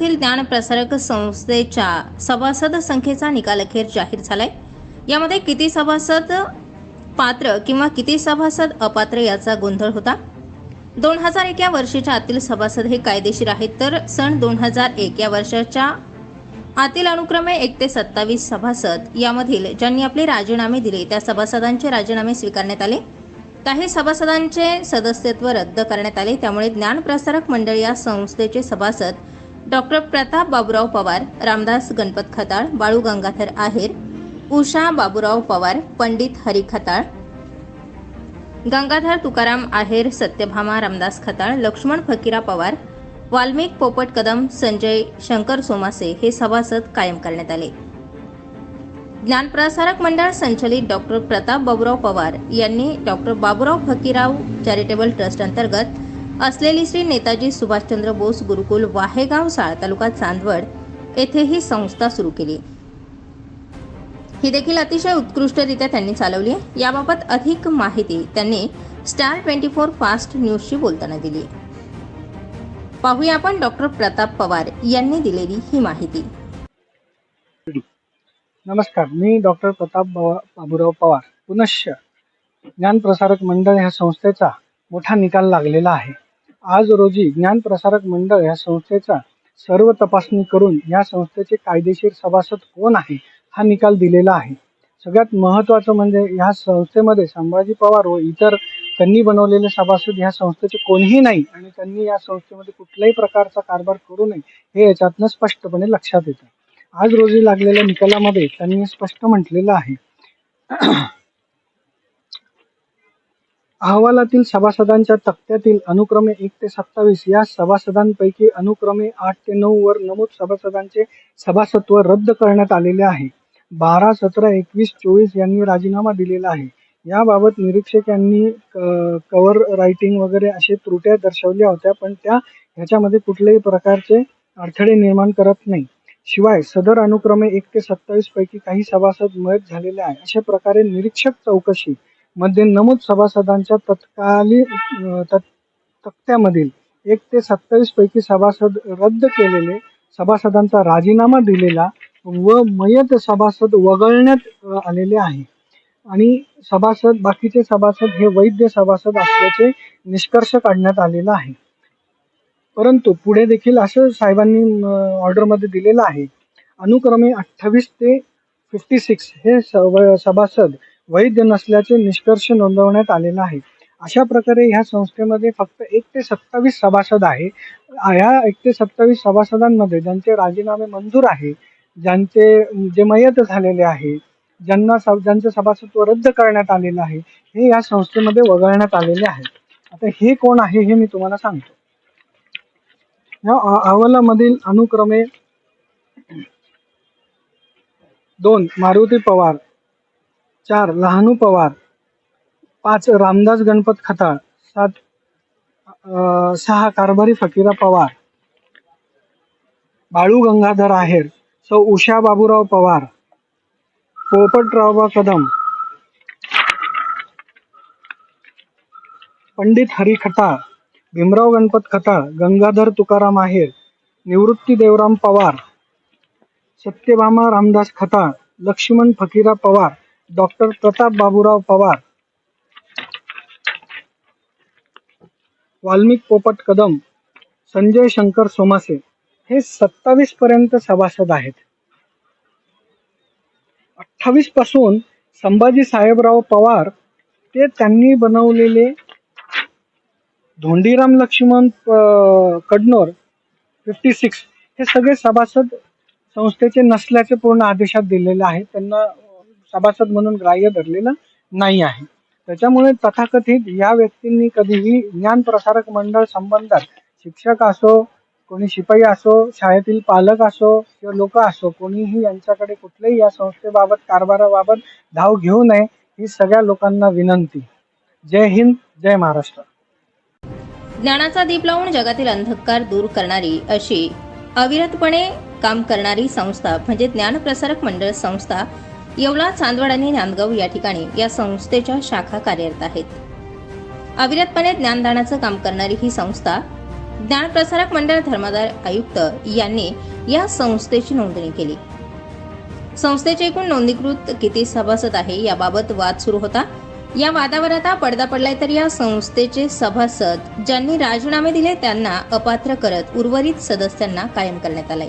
येथील ज्ञान प्रसारक संस्थेच्या सभासद संख्येचा निकाल अखेर जाहीर झालाय. यामध्ये किती सभासद पात्र किंवा किती सभासद अपात्र याचा गोंधळ होता? दोन हजार एक या वर्षीच्या आतील सभासद हे कायदेशीर आहेत तर सन दोन हजार एक या वर्षाच्या आतील अनुक्रमे एक ते सत्तावीस सभासद यामधील ज्यांनी आपले राजीनामे दिले त्या सभासदांचे राजीनामे स्वीकारण्यात आले. काही सभासदांचे सदस्यत्व रद्द करण्यात आले त्यामुळे ज्ञानप्रसारक मंडळ या संस्थेचे सभासद डॉक्टर प्रताप बाबूराव पवार रामदास गणपत खताळ बाळू गंगाधर आहेर उषा बाबुराव पवार पंडित हरी खताळ गंगाधर तुकाराम आहेर सत्यभामा रामदास खताळ लक्ष्मण फकीरा पवार वाल्मिक पोपट कदम संजय शंकर सोमासे हे सभासद कायम करण्यात आले. ज्ञानप्रसारक मंडळ संचलित डॉक्टर प्रताप बाबुराव पवार यांनी doctor Baburao Fakirao charitable trust अंतर्गत असलेली श्री नेताजी सुभाषचंद्र बोस गुरुकुल वाहेगाव साळ तालुका चांदवड येथे ही संस्था सुरू केली. ही देखील अतिशय उत्कृष्टरित्या त्यांनी चालवली याबाबत अधिक माहिती त्यांनी स्टार ट्वेंटी फोर फास्ट न्यूजशी बोलताना दिली. पाहूया आपण डॉक्टर प्रताप पवार यांनी दिलेली ही माहिती. नमस्कार मी डॉक्टर प्रताप बाबूराव बाबुराव पवार. पुनश्च ज्ञानप्रसारक मंडळ ह्या संस्थेचा मोठा निकाल लागलेला आहे. आज रोजी ज्ञानप्रसारक मंडळ ह्या संस्थेचा सर्व तपासणी करून या संस्थेचे कायदेशीर सभासद कोण आहे हा निकाल दिलेला आहे. सगळ्यात महत्त्वाचं म्हणजे ह्या संस्थेमध्ये संभाजी पवार व इतर त्यांनी बनवलेले सभासद ह्या संस्थेचे कोणीही नाही आणि त्यांनी या संस्थेमध्ये कुठल्याही प्रकारचा कारभार करू नये हे याच्यातनं स्पष्टपणे लक्षात येतं. आज रोजी लागलेल्या निकालामध्ये त्यांनी स्पष्ट म्हटलेलं आहे. अहवालातील सभासदांच्या तक्त्यातील अनुक्रमे एक ते सत्तावीस. या सभासदांपैकी अनुक्रमे आठ ते नऊ वर नमूद सभासदांचे सभासत्व रद्द करण्यात आलेले आहे. बारा सतरा एकवीस चोवीस यांनी राजीनामा दिलेला आहे. याबाबत निरीक्षक यांनी कव्हर रायटिंग वगैरे असे त्रुट्या दर्शवल्या होत्या पण त्या ह्याच्यामध्ये कुठल्याही प्रकारचे अडथळे निर्माण करत नाही. शिवाय सदर अनुक्रमे एक ते सत्तावीस पैकी काही सभासद मयत झालेले आहे. अशा प्रकारे निरीक्षक चौकशी मध्ये नमूद सभासदांच्या तत्कालीन तक्त्यामधील एक ते सत्तावीस पैकी सभासद रद्द केलेले सभासदांचा राजीनामा दिलेला व मयत सभासद वगळण्यात आलेले आहे. आणि सभासद बाकीचे सभासद हे वैद्य सभासद असल्याचे निष्कर्ष काढण्यात आलेला आहे. परंतु पुढे देखील असं साहेबांनी ऑर्डरमध्ये दिलेलं आहे. अनुक्रमे अठ्ठावीस ते फिफ्टी सिक्स हे सव- सभासद वैध नसल्याचे निष्कर्ष नोंदवण्यात आलेला आहे. अशा प्रकारे ह्या संस्थेमध्ये फक्त एक ते सत्तावीस सभासद आहे. ह्या एक ते सत्तावीस सभासदांमध्ये ज्यांचे राजीनामे मंजूर आहे ज्यांचे जे मयत झालेले आहे ज्यांना स- ज्यांचं सभासदत्व रद्द करण्यात आलेलं आहे हे या संस्थेमध्ये वगळण्यात आलेले आहे. आता हे कोण आहे हे मी तुम्हाला सांगतो. या अहवालामधील अनुक्रमे दोन मारुती पवार चार लहानू पवार. पाच रामदास गणपत खताळ. सात सहा कारभारी फकीरा पवार. बाळू गंगाधर आहेर. सौ उषा बाबूराव पवार. पोपटरावबा कदम. पंडित हरी खटाळ. भीमराव गणपत खताळ गंगाधर तुकाराम आहेर. निवृत्ती देवराम पवार. सत्यभामा रामदास खताळ लक्ष्मण फकीरा पवार. डॉक्टर प्रताप बाबूराव पवार. वाल्मिक पोपट कदम संजय शंकर सोमासे हे सत्तावीस पर्यंत सभासद आहेत. अठ्ठावीसपासून संभाजी साहेबराव पवार ते त्यांनी बनवलेले धोंडीराम लक्ष्मण कडनोर फिफ्टी सिक्स हे सगळे सभासद संस्थेचे नसल्याचे पूर्ण आदेशात दिलेले आहे. त्यांना सभासद म्हणून ग्राह्य धरलेलं नाही आहे. त्याच्यामुळे तथाकथित या व्यक्तींनी कधीही ज्ञान प्रसारक मंडळ संबंधात शिक्षक असो कोणी शिपाई असो शाळेतील पालक असो किंवा लोक असो कोणीही यांच्याकडे कुठल्याही या संस्थेबाबत कारभाराबाबत धाव घेऊ नये ही सगळ्या लोकांना विनंती. जय हिंद जय महाराष्ट्र. ज्ञानाचा दीप लावून जगातील अंधकार दूर करणारी अशी अविरतपणे काम करणारी संस्था म्हणजे ज्ञानप्रसारक मंडळ संस्था येवला चांदवड आणि नांदगाव या ठिकाणी या संस्थेच्या शाखा कार्यरत आहेत. अविरतपणे ज्ञानदानाचं काम करणारी ही संस्था ज्ञानप्रसारक मंडळ धर्मादाय आयुक्त यांनी या संस्थेची नोंदणी केली. संस्थेचे एकूण नोंदणीकृत किती सभासद आहे याबाबत वाद सुरू होता. या वादावर आता पडदा पडलाय तर या संस्थेचे सभासद ज्यांनी राजीनामे दिले त्यांना अपात्र करत उर्वरित सदस्यांना कायम करण्यात आलाय.